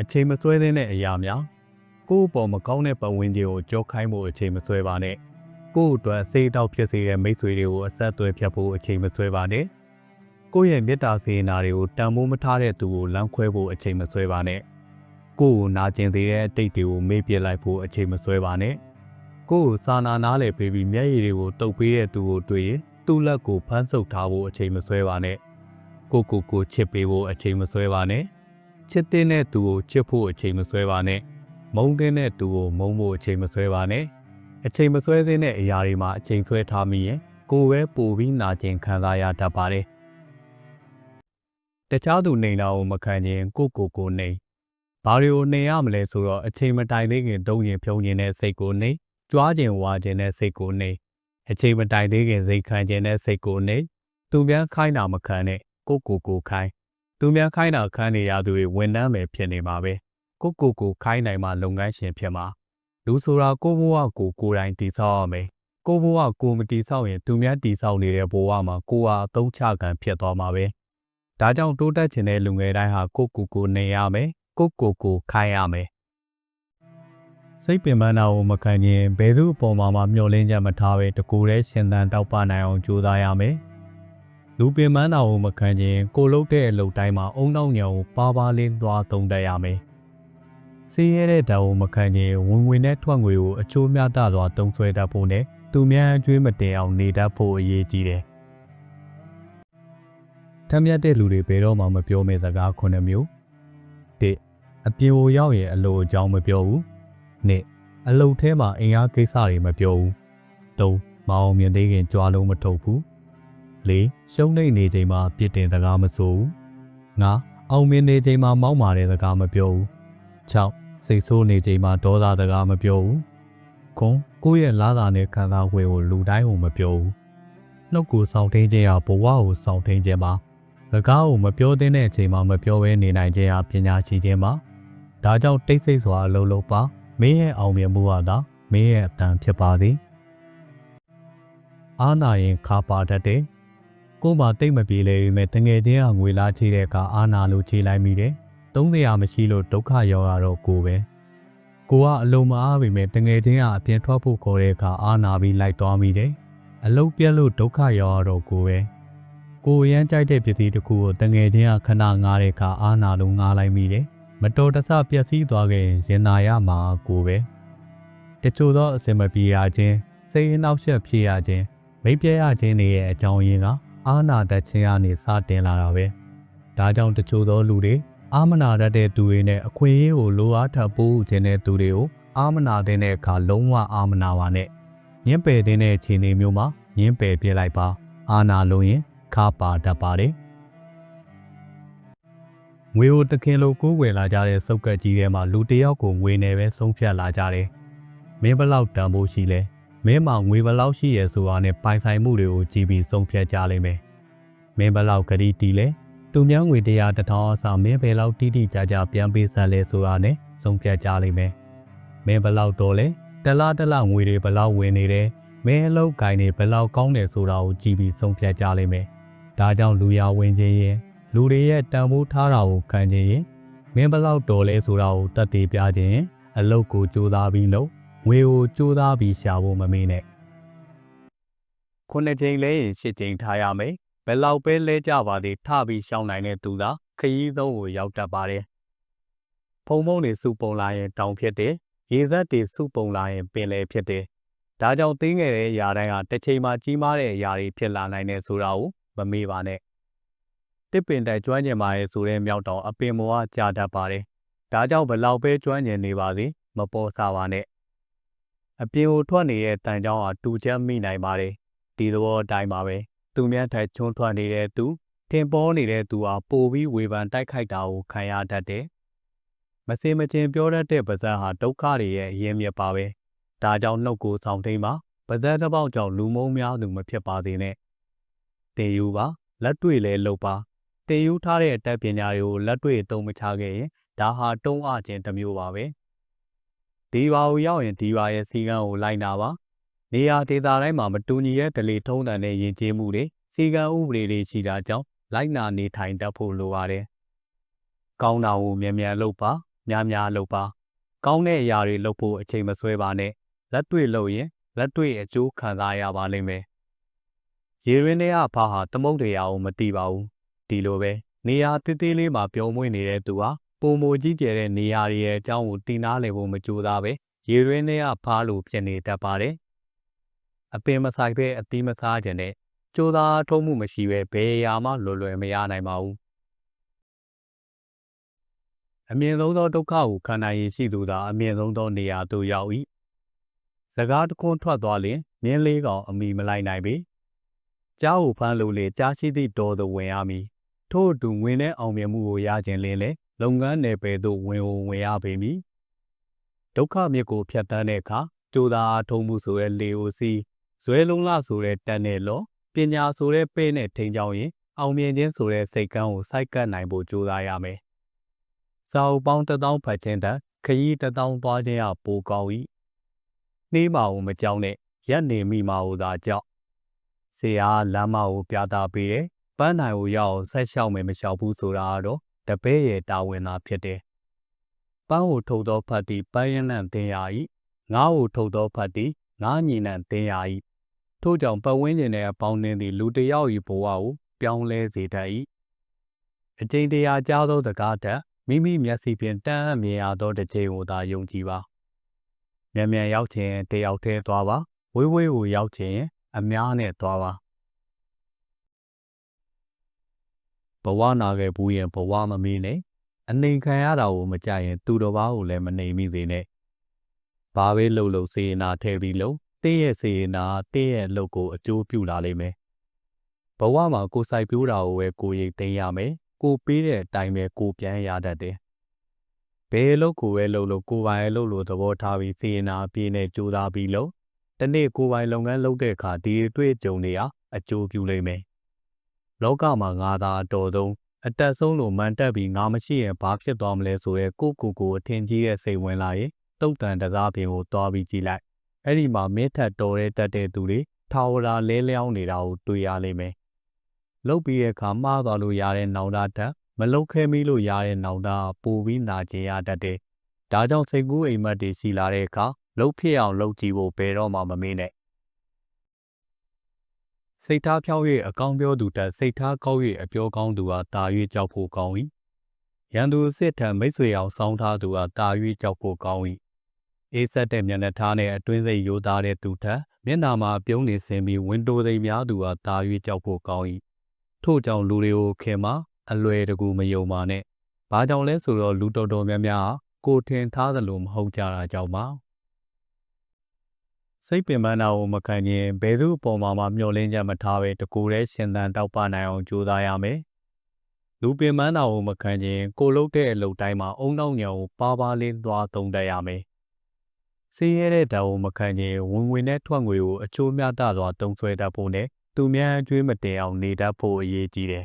အချိန်မဆွဲသင့်တဲ့အရာများကိုယ့်အပေါ်မကောင်းတဲ့ပတ်ဝန်းကျင်ကိုကြောခိုင်းဖို့အချိန်မဆွဲပါနဲ့ကိုယ့်အတွက်စိတ်အတောက်ဖြစ်စေတဲ့မိတ်ဆွေတွေကိုအဆက်အသွယ်ဖြတ်ဖို့အချိန်မဆွဲပါနဲ့ကိုယ့်ရဲ့မေတ္တာစေနာတွေကိုတန်ဖိုးမထားတဲ့သူကိုလမ်းခွဲဖို့အချိန်မဆွဲပါနဲ့ကိုယ့်ကိုနာကျင်သေးတဲ့အတိတ်တွေကိုမေ့ပြစ်လိုက်ဖို့အချိန်မဆွဲပါနဲ့ကိုယ့်ကိုစာနာနားလည်ပေးပြီးမျက်ရည်တွေကိုတုပ်ပေးတဲ့သူကိုတွေ့ရင်သူ့လက်ကိုဖမ်းဆုပ်ထားဖို့အချိန်မဆွဲပါနဲ့ကိုယ့်ကိုယ်ကိုချစ်ပေးဖို့အချိန်မဆွဲပါနဲ့ ချစ်တဲ့တဲ့သူကိုချစ်ဖို့အချိန်မဆွဲပါနဲ့မုန်းတဲ့တဲ့သူကိုမုန်းဖို့အချိန်မဆွဲပါနဲ့အချိန်မဆွဲသင့်တဲ့အရာတွေမှာအချိန်ဆွဲထားမိရင်ကိုယ်ပဲပိုပြီးနာကျင်ခံစားရတတ်ပါတယ်တခြားသူနေလာကိုမခံခြင်းကိုကိုကိုနေဘာတွေကိုနေရမလဲဆိုတော့အချိန်မတိုင်သေးခင်တုံးရင်ဖြုံခြင်းတဲ့စိတ်ကိုနေကြွားခြင်းဝါခြင်းတဲ့စိတ်ကိုနေအချိန်မတိုင်သေးခင်စိတ်ခံခြင်းတဲ့စိတ်ကိုနေသူများခိုင်းတာမခံနဲ့ကိုကိုကိုခိုင်း သူများခိုင်းတာခန်းနေရသူတွေဝန်ထမ်းပဲဖြစ်နေမှာပဲကိုကိုကိုခိုင်းနိုင်မှလုပ်ငန်းရှင်ဖြစ်မှာလူဆိုတာကိုဘဝကိုကိုယ်တိုင်တည်ဆောက်ရမယ်ကိုဘဝကိုမတည်ဆောက်ရင်သူများတည်ဆောက်နေတဲ့ဘဝမှာကိုဟာအသုံးချခံဖြစ်သွားမှာပဲဒါကြောင့်တိုးတက်ခြင်းတဲ့လူငယ်တိုင်းဟာကိုကိုကိုနေရမယ်ကိုကိုကိုခိုင်းရမယ်စိတ်ပင်ပန်းတာကိုမခံရင်ဘယ်သူအပေါ်မှာမှမျှော်လင့်ချက်မထားပဲတကူတည်းရှင်သန်တောက်ပနိုင်အောင်ကြိုးစားရမယ် လူပင်ပန်းတာကိုမခံခြင်းကိုလုတ်တဲ့အလုပ်တိုင်းမှာအုံနောက်ညံကိုပါပါလေးသွားသုံးတတ်ရမယ်။စီးရဲတဲ့ဓာတ်ကိုမခံခြင်းဝင်ဝင်နဲ့ထွက်ငွေကိုအချိုးမြတ်စွာတုံးဆွဲတတ်ဖို့နဲ့သူများအကျွေးမတင်အောင်နေတတ်ဖို့အရေးကြီးတယ်။ထမ်းမြတ်တဲ့လူတွေဘယ်တော့မှမပြောမယ့်စကားခုနှစ်မျိုး။၁အပြင်ကိုရောက်ရင်အလိုအကြောင်းမပြောဘူး။၂အလုတ်ထဲမှာအင်အားကိစ္စတွေမပြောဘူး။၃မအောင်မြင်သေးခင်ကြွားလုံးမထုတ်ဘူး။ ၄ရှုံးနေနေချိန်မှာပြစ်တင်စကားမဆိုဘူး၅အောင်မြင်နေချိန်မှာမောက်မာတဲ့စကားမပြောဘူး၆စိတ်ဆိုးနေချိန်မှာဒေါသစကားမပြောဘူးခွန်ကိုယ့်ရဲ့လာတာနဲ့ခံစားွယ်ကိုလူတိုင်းကိုမပြောဘူးနှုတ်ကိုစောင့်ထင်းခြင်းဟာဘဝကိုစောင့်ထင်းခြင်းပါစကားကိုမပြောသင့်တဲ့အချိန်မှာမပြောဘဲနေနိုင်ခြင်းဟာပညာရှိခြင်းပါဒါကြောင့်တိတ်ဆိတ်စွာအလုပ်လုပ်ပါမင်းရဲ့အောင်မြင်မှုဟာသာမင်းရဲ့အတန်ဖြစ်ပါသည်အာနာရင်ခါပါတတ်တယ် ကို့မှာတိတ်မပြေလေမဲ့တငယ်ချင်းကငွေလားချေတဲ့အခါအာနာလို့ချေလိုက်မိတယ်။သုံးစရာမရှိလို့ဒုက္ခရောက်ရတော့ကိုပဲ။ကိုကအလုံးမအားပေမဲ့တငယ်ချင်းကအပြင်ထွက်ဖို့ခေါ်တဲ့အခါအာနာပြီးလိုက်သွားမိတယ်။အလုတ်ပြက်လို့ဒုက္ခရောက်ရတော့ကိုပဲ။ကိုရမ်းကြိုက်တဲ့ပစ္စည်းတစ်ခုကိုတငယ်ချင်းကခဏငားတဲ့အခါအာနာလို့ငားလိုက်မိတယ်။မတော်တဆပျက်စီးသွားခဲ့ရင်ရင်နာရမှာကိုပဲ။တချို့သောအစင်မပြေရခြင်းစိတ်အနှောက်အယှက်ဖြစ်ရခြင်းမိတ်ပြရခြင်းတွေရဲ့အကြောင်းရင်းက အာနာတတ်ခြင်းကနေစတင်လာတာပဲဒါကြောင့်တချို့သောလူတွေအာမနာတတ်တဲ့သူတွေနဲ့အခွင့်အရေးကိုလိုအားထပ်ပိုးခြင်းတဲ့သူတွေကိုအာမနာတဲ့အခါလုံးဝအာမနာပါနဲ့ညှင်းပယ်တဲ့အခြေအနေမျိုးမှာညှင်းပယ်ပြလိုက်ပါအာနာလုံးရင်ခါပါတတ်ပါတယ်ငွေကိုတခင်လိုကိုးဝယ်လာကြတဲ့စုပ်ကက်ကြီးထဲမှာလူတစ်ယောက်ကိုငွေနဲ့ပဲဆုံးဖြတ်လာကြတယ်မင်းဘလောက်တန်ဖို့ရှိလဲ မင်းမှာငွေဘလောက်ရှိရဲဆိုတာနဲ့ပိုင်ဆိုင်မှုတွေကိုကြည့်ပြီးဆုံးဖြတ်ကြလိမ့်မယ်။မင်းဘလောက်ဂရီတီလဲသူများငွေတရားတစ်ထောင်အစားမင်းဘယ်လောက်တိတိကျကျပြန်ပေးဆက်လဲဆိုတာနဲ့ဆုံးဖြတ်ကြလိမ့်မယ်။မင်းဘလောက်တော့လဲတလားတလားငွေတွေဘလောက်ဝင်နေတယ်မင်းအလုပ်ကိုင်းနေဘလောက်ကောင်းတယ်ဆိုတာကိုကြည့်ပြီးဆုံးဖြတ်ကြလိမ့်မယ်။ဒါကြောင့်လူရဝင်ခြင်းရင်လူတွေရဲ့တန်ဖိုးထားတာကိုခံခြင်းရင်မင်းဘလောက်တော်လဲဆိုတာကိုတတ်သိပြခြင်းရင်အလုပ်ကိုကြိုးစားပြီးလုပ် ငွေကိုကြိုးစားပြီးရှာဖို့မမေ့နဲ့ခုနှစ်ချိန်လဲရင်ရှစ်ချိန်ထားရမယ်ဘယ်လောက်ပဲလဲကြပါသေးထပြီးရှောင်းနိုင်တဲ့သူသာခရီးသုံးကိုရောက်တတ်ပါတယ်ဖုံဖုံတွေစုပုံလာရင်တောင်ဖြစ်တယ်ရေသက်တွေစုပုံလာရင်ပင်လယ်ဖြစ်တယ်ဒါကြောင့်သိငယ်တဲ့အရာတိုင်းဟာတစ်ချိန်မှာကြီးမားတဲ့အရာတွေဖြစ်လာနိုင်တယ်ဆိုတာကိုမမေ့ပါနဲ့တစ်ပင်တိုက်ကျွမ်းကျင်ပါရဲ့ဆိုတဲ့မြောက်တောင်အပင်မောကကြာတတ်ပါတယ်ဒါကြောင့်ဘယ်လောက်ပဲကျွမ်းကျင်နေပါစေမပေါ်စားပါနဲ့ အပြင်ကိုထွက်နေတဲ့တန်ကြောင်းဟာတူချမ်းမိနိုင်ပါတယ်ဒီသဘောအတိုင်းပါပဲသူများထိုင်ချွန်းထွက်နေတဲ့သူထင်ပေါ်နေတဲ့သူဟာပိုပြီးဝေဖန်တိုက်ခိုက်တာကိုခံရတတ်တယ်မစင်မချင်းပြောတတ်တဲ့ပါဇက်ဟာဒုက္ခတွေရဲ့အရင်းမြစ်ပါပဲဒါကြောင့်နှုတ်ကိုဆောင်ထိန်ပါပါဇက်တစ်ပေါက်ကြောင့်လူမုံများသူမဖြစ်ပါသေးနဲ့တင်ယူပါလက်တွေ့လဲလုပ်ပါတင်ယူထားတဲ့အတတ်ပညာတွေကိုလက်တွေ့အသုံးမချခဲ့ရင်ဒါဟာတုံးအခြင်းတစ်မျိုးပါပဲ ဒီဘာကိုရောက်ရင်ဒီဘာရဲ့စီကံကိုလိုက်နာပါနေရာဒေသတိုင်းမှာမတူညီတဲ့ဒလီထုံးတန်တဲ့ယဉ်ကျေးမှုတွေစီကံဥပဒေတွေရှိတာကြောင့်လိုက်နာနေထိုင်တတ်ဖို့လိုပါတယ်။ကောင်းတာကိုမြန်မြန်လုပ်ပါများများလုပ်ပါကောင်းတဲ့အရာတွေလုပ်ဖို့အချိန်မဆွဲပါနဲ့လက်တွေ့လုပ်ရင်လက်တွေ့အကျိုးခံစားရပါလိမ့်မယ်ရေရင်းထဲကဖားဟာသမုတ်တရားကိုမတီးပါဘူးဒီလိုပဲနေရာတေးသေးလေးမှာပြုံးမွေ့နေတဲ့သူဟာ ပုံမကြီးကျယ်တဲ့နေရာတွေရဲ့အကြောင်းကိုတင်နာလည်ဖို့မကြိုးစားပဲရေရင်းထဲကဖားလို့ဖြစ်နေတတ်ပါတယ်အပင်မဆိုင်ပဲအသီးမစားခြင်းနဲ့ကြိုးစားထုံးမှုမရှိပဲဘယ်အရာမှလွယ်လွယ်မရနိုင်ပါဘူးအမြင့်ဆုံးသောဒုက္ခကိုခံနိုင်ရရှိသူသာအမြင့်ဆုံးသောနေရာသို့ရောက်၏စကားတခွန်းထွက်သွားလျင်မြင်းလေးကောင်အမိမလိုက်နိုင်ပေကြားကိုဖမ်းလို့လေကြားရှိသည့်တော်သို့ဝင်ရမည်ထို့အတူဝင်တဲ့အောင်မြင်မှုကိုရခြင်းလင်းလေ လုပ်ငန်းနယ်ပယ်သို့ဝင်ဝင်ဝင်ရပေမည်ဒုက္ခမြစ်ကိုဖြတ်တန်းတဲ့အခါကြိုးစားထုံးမှုဆိုတဲ့လေကိုစီးဇွဲလုံးလဆိုတဲ့တန်နဲ့လောပညာဆိုတဲ့ပဲ့နဲ့ထိန်ချောင်းရင်အောင်မြင်ခြင်းဆိုတဲ့စိတ်ကန်းကိုစိုက်ကပ်နိုင်ဖို့ကြိုးစားရမယ်။စာအုပ်ပေါင်းတစ်သောင်းဖတ်ခြင်းတန်ခရီးတစ်သောင်းသွားခြင်းဟာပိုကောင်း၏။နှေးမာကိုမကြောက်နဲ့ရက်နေမိမာကိုသာကြောက်။ဆရာလမ်းမကိုပြတာပေးတယ်။ပန်းနိုင်ကိုရောက်အောင်ဆက်လျှောက်မယ်မလျှောက်ဘူးဆိုတာကတော့ တပည့်ရဲ့တာဝန်သာဖြစ်တယ်။ပန်းကိုထုတ်သောဖတ်သည်ပန်းရနံ့တင်ရ၏။ငါးကိုထုတ်သောဖတ်သည်ငါးညီနံ့တင်ရ၏ထို့ကြောင့်ပတ်ဝန်းကျင်ရဲ့အပေါင်းအသင်းသည်လူတစ်ယောက်၏ဘဝကိုပြောင်းလဲစေတတ်၏အကျဉ်းတရားကြားသောစကားတက်မိမိမျက်စိဖြင့်တန်းအမြင်ရသောတစ်ချိန်ကိုသာယုံကြည်ပါမြန်မြန်ရောက်ခြင်းတယောက်တည်းသွားပါဝေးဝေးကိုရောက်ခြင်းအများနဲ့သွားပါ ဝနာခဲ့ဘူးရင်ဘဝမမေးနဲ့အနေခံရတာကိုမကြရင် သူတော်ဘာကိုလည်းမနှိမ်မိသေးနဲ့ဘာပဲလှုပ်လှုပ်စေနာထဲပြီးလှုပ်တင်းရဲ့စေနာတင်းရဲ့လုပ်ကိုအကျိုးပြုလာလိမ့်မယ်ဘဝမှာကိုစိုက်ပြိုးတာကိုပဲကိုရိတ်သိမ်းရမယ်ကိုပေးတဲ့အတိုင်းပဲကိုပြန်ရတတ်တယ်ဘယ်လုပ်ကိုပဲလုပ်လို့ကိုပိုင်လုပ်လို့သဘောထားပြီးစေနာအပြည့်နဲ့ကြိုးစားပြီးလုပ်တနေ့ကိုပိုင်လုပ်ငန်းလုပ်တဲ့အခါဒီတွေ့ကြုံနေရအကျိုးပြုလိမ့်မယ် လောကမှာငါသာအတော်ဆုံးအတက်ဆုံးလို့မှန်တက်ပြီးငါမရှိရင်ဘာဖြစ်သွားမလဲဆိုရဲကိုကိုကိုအထင်ကြီးတဲ့စိတ်ဝင်လာရင်တုတ်တန်တစားပြင်ကိုတွားပြီးကြည့်လိုက်အဲ့ဒီမှာမင်းထက်တော်တဲ့တက်တဲ့သူတွေထာဝရလဲလျောင်းနေတာကိုတွေ့ရလိမ့်မယ်။လုတ်ပြီးတဲ့အခါမှားသွားလို့ရတဲ့နောင်တတက်မလုတ်ခဲမိလို့ရတဲ့နောင်တပိုပြီးနာကျင်ရတတ်တယ်။ဒါကြောင့်စိတ်ကူးအိမ်မက်တွေရှိလာတဲ့အခါလုတ်ဖြစ်အောင်လုတ်ကြည့်ဖို့ဘယ်တော့မှမမေ့နဲ့။ စိတ်ထားဖြောင်း၍အကောင်းပြောသူတက်စိတ်ထားကောက်၍အပြောကောင်းသူဟာတာ၍ကြောက်ဖို့ကောင်း၏။ရန်သူစစ်ထံမိတ်ဆွေအောင်စောင်းထားသူဟာတာ၍ကြောက်ဖို့ကောင်း၏အေးဆက်တဲ့မျက်နှာထားနဲ့အတွင်းစိတ်ရိုးသားတဲ့သူထက်မျက်နာမှာပြုံးနေစင်ပြီးဝင်းတိုသိမ်းများသူဟာတာ၍ကြောက်ဖို့ကောင်း၏ထို့ကြောင့်လူတွေကိုခင်မှာအလွယ်တကူမယုံပါနဲ့ဘာကြောင့်လဲဆိုတော့လူတော်တော်များများကိုထင်ထားသလိုမဟုတ်ကြတာကြောင့်ပါ စိတ်ပင်ပန်းတာကိုမခံရင်ဘယ်သူအပေါ်မှာမှမျှော်လင့်ချက်မထားပဲတကူတည်းရှင်သန်တောက်ပနိုင်အောင်ကြိုးစားရမယ်လူပင်ပန်းတာကိုမခံရင်ကိုလုတ်တဲ့အလုပ်တိုင်းမှာအုံနောက်ညံကိုပါပါလေးသွားသုံးတတ်ရမယ်ဆင်းရဲတဲ့ဓာတ်ကိုမခံခြင်းဝင်ဝင်နဲ့ထွက်ငွေကိုအချိုးများတစွာတုံးဆွဲတတ်ဖို့နဲ့သူများအကျွေးမတင်အောင်နေတတ်ဖို့အရေးကြီးတယ်